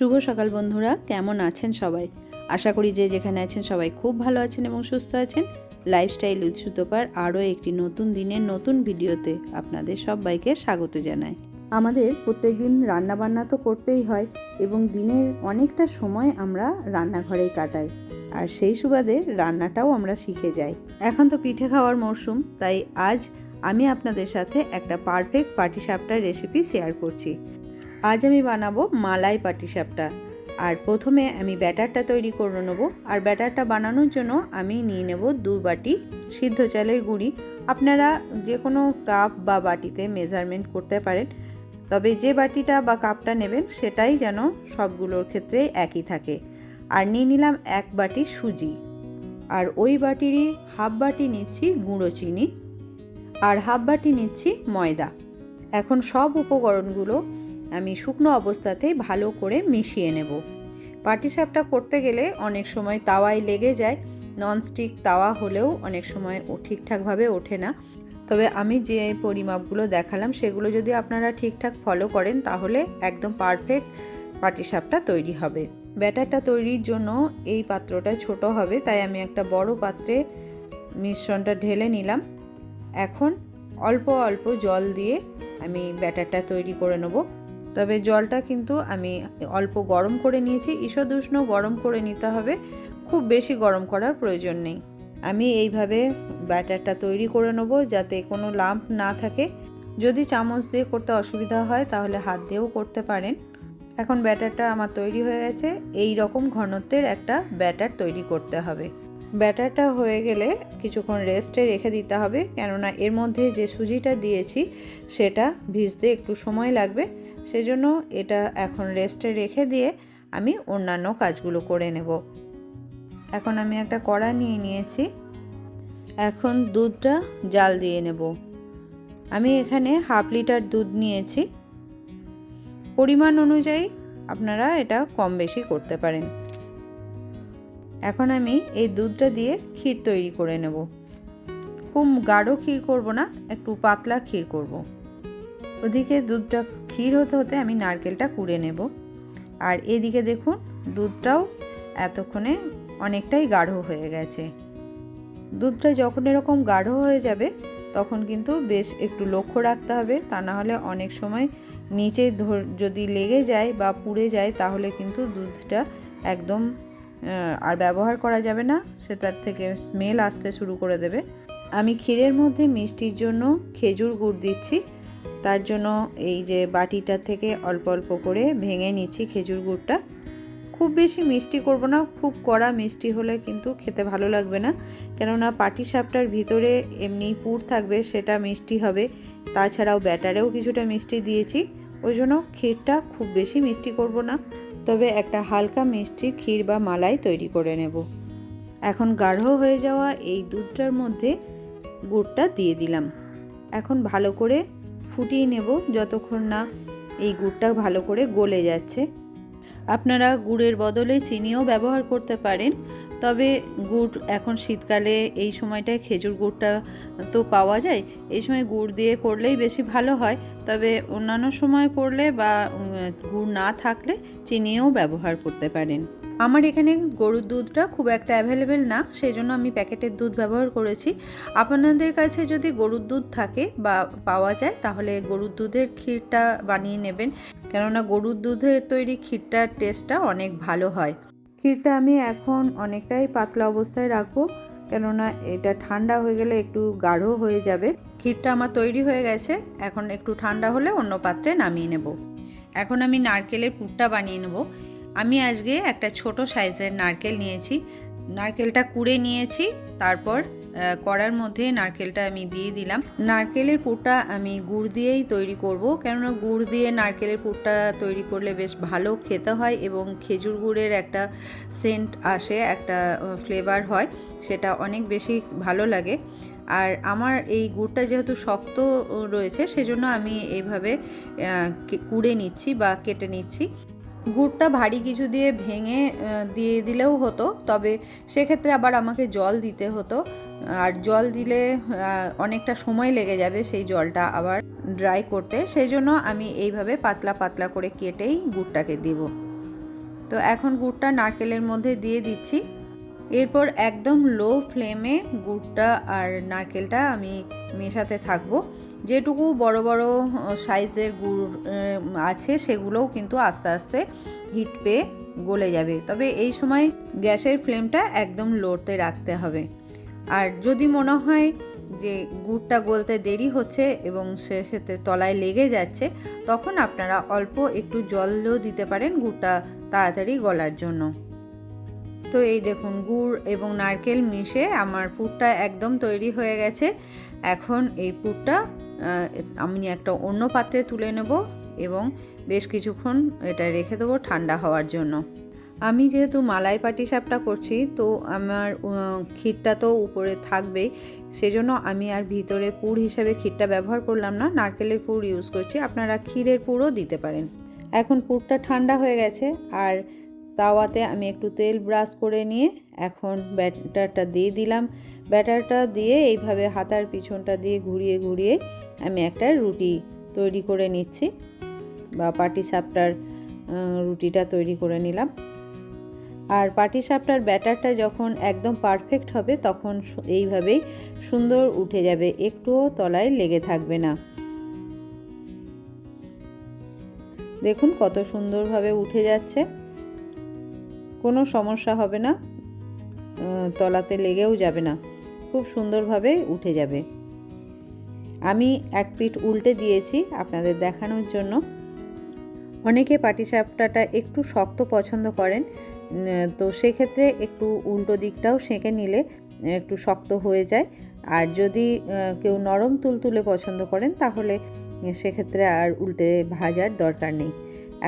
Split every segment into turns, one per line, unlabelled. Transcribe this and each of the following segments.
শুভ সকাল বন্ধুরা, কেমন আছেন সবাই? আশা করি যে যেখানে আছেন সবাই খুব ভালো আছেন এবং সুস্থ আছেন। লাইফস্টাইল উইথ সুতোপার আরও একটি নতুন দিনের নতুন ভিডিওতে আপনাদের সবাইকে স্বাগত জানাই। আমাদের প্রত্যেক দিন রান্নাবান্না তো করতেই হয় এবং দিনের অনেকটা সময় আমরা রান্নাঘরেই কাটাই। আর সেই সুবাদে রান্নাটাও আমরা শিখে যাই। এখন তো পিঠে খাওয়ার মরশুম, তাই আজ আমি আপনাদের সাথে একটা পারফেক্ট পাটিসাপটার রেসিপি শেয়ার করছি। আজ আমি বানাবো মালাই পাটিসাপটা। আর প্রথমে আমি ব্যাটারটা তৈরি করে নেব। আর ব্যাটারটা বানানোর জন্য আমি নিয়ে নেব দু বাটি সিদ্ধ চালের গুঁড়ি। আপনারা যে কোনো কাপ বা বাটিতে মেজারমেন্ট করতে পারেন। তবে যে বাটিটা বা কাপটা নেবেন, সেটাই যেন সবগুলোর ক্ষেত্রে একই থাকে। আর নিয়ে নিলাম এক বাটি সুজি। আর ওই বাটিরই হাফ বাটি নিচ্ছি গুঁড়ো চিনি। আর হাফ বাটি নিচ্ছি ময়দা। এখন সব উপকরণগুলো আমি শুকনো অবস্থাতেই ভালো করে মিশিয়ে নেব। পাটিসাপটা করতে গেলে অনেক সময় তাওয়ায় লেগে যায়, ননস্টিক তাওয়া হলেও অনেক সময় ও ঠিকঠাকভাবে ওঠে না। তবে আমি যে পরিমাপগুলো দেখালাম সেগুলো যদি আপনারা ঠিকঠাক ফলো করেন তাহলে একদম পারফেক্ট পাটিসাপটা তৈরি হবে। ব্যাটারটা তৈরির জন্য এই পাত্রটা ছোট হবে, তাই আমি একটা বড় পাত্রে মিশ্রণটা ঢেলে নিলাম। এখন অল্প অল্প জল দিয়ে আমি ব্যাটারটা তৈরি করে নেব। তবে জলটা কিন্তু আমি অল্প গরম করে নিয়েছি। ঈষদ উষ্ণ গরম করে নিতে হবে। খুব বেশি গরম করার প্রয়োজন নেই। আমি এইভাবে ব্যাটারটা তৈরি করে নেব যাতে কোনো লাম্প না থাকে। যদি চামচ দিয়ে করতে অসুবিধা হয় তাহলে হাত দিয়েও করতে পারেন। এখন ব্যাটারটা আমার তৈরি হয়ে গেছে। এই রকম ঘনত্বের একটা ব্যাটার তৈরি করতে হবে। ব্যাটারটা হয়ে গেলে কিছুক্ষণ রেস্টে রেখে দিতে হবে। কেননা এর মধ্যে যে সুজিটা দিয়েছি, সেটা ভিজতে একটু সময় লাগবে। সেজন্য এটা এখন রেস্টে রেখে দিয়ে আমি অন্যান্য কাজগুলো করে নেব। এখন আমি একটা কড়া নিয়ে নিয়েছি। এখন দুধটা জাল দিয়ে নেব। আমি এখানে হাফ লিটার দুধ নিয়েছি। পরিমাণ অনুযায়ী আপনারা এটা কম বেশি করতে পারেন। এখন আমি এই দুধটা দিয়ে ক্ষীর তৈরি করে নেব। খুব গাঢ় ক্ষীর করব না, একটু পাতলা ক্ষীর করব। ওদিকে দুধটা ক্ষীর হতে হতে আমি নারকেলটা কুড়ে নেব। আর এদিকে দেখুন, দুধটাও এতক্ষণে অনেকটাই গাঢ় হয়ে গেছে। দুধটা যখন এরকম গাঢ় হয়ে যাবে, তখন কিন্তু বেশ একটু লক্ষ্য রাখতে হবে। তা না হলে অনেক সময় নিচে যদি লেগে যায় বা পুড়ে যায়, তাহলে কিন্তু দুধটা একদম আর ব্যবহার করা যাবে না সে তার থেকে স্মেল আসতে শুরু করে দেবে। আমি ক্ষীরের মধ্যে মিষ্টির জন্য খেজুর গুড় দিচ্ছি। তার জন্য এই যে বাটিটা থেকে অল্প অল্প করে ভেঙে নিচ্ছি খেজুর গুড়টা। খুব বেশি মিষ্টি করব না, খুব কড়া মিষ্টি হলে কিন্তু খেতে ভালো লাগবে না। কেননা পাটি সাপটার ভিতরে এমনি পুর থাকবে, সেটা মিষ্টি হবে। তাছাড়াও ব্যাটারেও কিছুটা মিষ্টি দিয়েছি। ওই জন্য ক্ষীরটা খুব বেশি মিষ্টি করব না। তবে একটা হালকা মিষ্টি ক্ষীর বা মালাই তৈরি করে নেব। এখন গাঢ় হয়ে যাওয়া এই দুধটার মধ্যে গুড়টা দিয়ে দিলাম। এখন ভালো করে ফুটিয়ে নেব যতক্ষণ না এই গুড়টা ভালো করে গলে যাচ্ছে। আপনারা গুড়ের বদলে চিনিও ব্যবহার করতে পারেন। তবে গুড় এখন শীতকালে এই সময়টায় খেজুর গুড়টা তো পাওয়া যায়। এই সময় গুড় দিয়ে করলেই বেশি ভালো হয়। তবে অন্যান্য সময় করলে বা গুড় না থাকলে চিনিও ব্যবহার করতে পারেন। আমার এখানে গরুর দুধটা খুব একটা অ্যাভেলেবেল না সেই জন্য আমি প্যাকেটের দুধ ব্যবহার করেছি। আপনাদের কাছে যদি গরুর দুধ থাকে বা পাওয়া যায়, তাহলে গরুর দুধের ক্ষীরটা বানিয়ে নেবেন। কেননা গরুর দুধের তৈরি ক্ষীরটার টেস্টটা অনেক ভালো হয়। ক্ষীরটা আমি এখন অনেকটাই পাতলা অবস্থায় রাখব, কেননা এটা ঠান্ডা হয়ে গেলে একটু গাঢ় হয়ে যাবে। ক্ষীরটা আমার তৈরি হয়ে গেছে, এখন একটু ঠান্ডা হলে অন্য পাত্রে নামিয়ে নেব। এখন আমি নারকেলের পুরটা বানিয়ে নেব। আমি আজকে একটা ছোট সাইজের নারকেল নিয়েছি। নারকেলটা কুড়ে নিয়েছি, তারপর কড়ার মধ্যে নারকেলটা আমি দিয়ে দিলাম। নারকেলের পুরটা আমি গুড় দিয়েই তৈরি করব। কেননা গুড় দিয়ে নারকেলের পুরটা তৈরি করলে বেশ ভালো খেতে হয় এবং খেজুর গুড়ের একটা সেন্ট আসে, একটা ফ্লেভার হয়, সেটা অনেক বেশি ভালো লাগে। আর আমার এই গুড়টা যেহেতু শক্ত রয়েছে, সেজন্য আমি এইভাবে কুড়ে নিচ্ছি বা কেটে নিচ্ছি। গুড়টা ভারী কিছু দিয়ে ভেঙে দিয়ে দিলেও হতো, তবে সেক্ষেত্রে আবার আমাকে জল দিতে হতো। আর জল দিলে অনেকটা সময় লেগে যাবে সেই জলটা আবার ড্রাই করতে। সেই জন্য আমি এইভাবে পাতলা পাতলা করে কেটেই গুড়টাকে দিব। তো এখন গুড়টা নারকেলের মধ্যে দিয়ে দিচ্ছি। এরপর একদম লো ফ্লেমে গুড়টা আর নারকেলটা আমি মেশাতে থাকব। যেটুকু বড় বড় সাইজের গুড় আছে সেগুলোও কিন্তু আস্তে আস্তে হিট পেয়ে গলে যাবে। তবে এই সময় গ্যাসের ফ্লেমটা একদম লোতে রাখতে হবে। আর যদি মনে হয় যে গুড়টা গলতে দেরি হচ্ছে এবং সেক্ষেত্রে তলায় লেগে যাচ্ছে, তখন আপনারা অল্প একটু জলও দিতে পারেন গুড়টা তাড়াতাড়ি গলার জন্য। তো এই দেখুন, গুড় এবং নারকেল মিশে আমার পুরটা একদম তৈরি হয়ে গেছে। এখন এই পুরটা আমি একটা অন্য পাত্রে তুলে নেব এবং বেশ কিছুক্ষণ এটা রেখে দেবো ঠান্ডা হওয়ার জন্য। আমি যেহেতু মালাই পাটি সাপটা করছি, তো আমার ক্ষীরটা তো উপরে থাকবেই। সেজন্য আমি আর ভিতরে পুর হিসাবে ক্ষীরটা ব্যবহার করলাম না, নারকেলের পুর ইউজ করছি। আপনারা ক্ষীরের পুরও দিতে পারেন। এখন পুরটা ঠান্ডা হয়ে গেছে, আর তাওয়াতে আমি একটু তেল ব্রাশ করে নিয়ে এখন ব্যাটারটা দিয়ে দিলাম। ব্যাটারটা দিয়ে এইভাবে হাতার পিছনটা দিয়ে ঘুরিয়ে ঘুরিয়ে আমি একটা রুটি তৈরি করে নিচ্ছি বা পাটি সাপটার রুটিটা তৈরি করে নিলাম। আর পাটি সাপটার ব্যাটারটা যখন একদম পারফেক্ট হবে তখন এইভাবেই সুন্দর উঠে যাবে, একটুও তলায় লেগে থাকবে না। দেখুন কত সুন্দরভাবে উঠে যাচ্ছে। কোনো সমস্যা হবে না তলাতে লেগেও যাবে না, খুব সুন্দরভাবে উঠে যাবে। আমি এক পিঠ উল্টে দিয়েছি আপনাদের দেখানোর জন্য। অনেকে পাটিসাপটাটা একটু শক্ত পছন্দ করেন তো সেক্ষেত্রে একটু উল্টো দিকটাও সেঁকে নিলে একটু শক্ত হয়ে যায়। আর যদি কেউ নরম তুলতুলে পছন্দ করেন, তাহলে সেক্ষেত্রে আর উল্টে ভাজার দরকার নেই।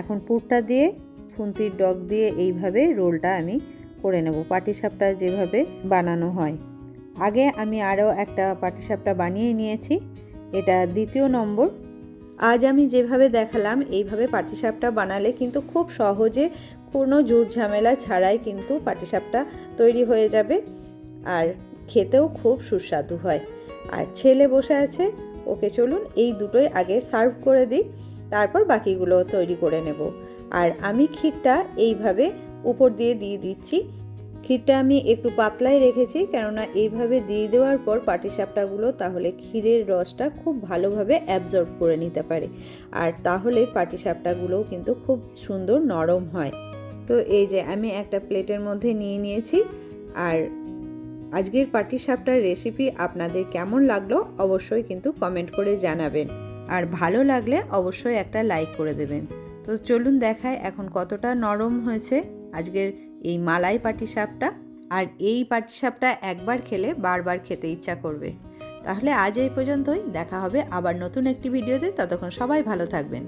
এখন পুরটা দিয়ে খুন্তির ডগ দিয়ে এইভাবে রোলটা আমি করে নেব, পাটিসাপটা যেভাবে বানানো হয়। আগে আমি আরও একটা পাটিসাপটা বানিয়ে নিয়েছি, এটা দ্বিতীয় নম্বর। আজ আমি যেভাবে দেখালাম, এইভাবে পাটিসাপটা বানালে কিন্তু খুব সহজে কোনো জোর ঝামেলা ছাড়াই কিন্তু পাটিসাপটা তৈরি হয়ে যাবে আর খেতেও খুব সুস্বাদু হয়। আর ছেলে বসে আছে, ওকে চলুন এই দুটোই আগে সার্ভ করে দিই, তারপর বাকিগুলো তৈরি করে নেব। আর আমি ক্ষীরটা এইভাবে উপর দিয়ে দিয়ে দিচ্ছি। ক্ষীরটা আমি একটু পাতলাই রেখেছি, কেননা এইভাবে দিয়ে দেওয়ার পর পাটিসাপটাগুলো তাহলে ক্ষীরের রসটা খুব ভালোভাবে অ্যাবজর্ব করে নিতে পারে। আর তাহলে পাটিসাপটাগুলোও কিন্তু খুব সুন্দর নরম হয়। তো এই যে আমি একটা প্লেটের মধ্যে নিয়ে নিয়েছি। আর আজকের পাটিসাপটার রেসিপি আপনাদের কেমন লাগল অবশ্যই কিন্তু কমেন্ট করে জানাবেন। আর ভালো লাগলে অবশ্যই একটা লাইক করে দেবেন। তো চলুন দেখায় এখন কতটা নরম হয়েছে আজকের এই মালাই পাটিসাপটা। আর এই পাটিসাপটা একবার খেলে বারবার খেতে ইচ্ছা করবে। তাহলে আজ এই পর্যন্তই, দেখা হবে আবার নতুন একটি ভিডিওতে। ততক্ষণ সবাই ভালো থাকবেন।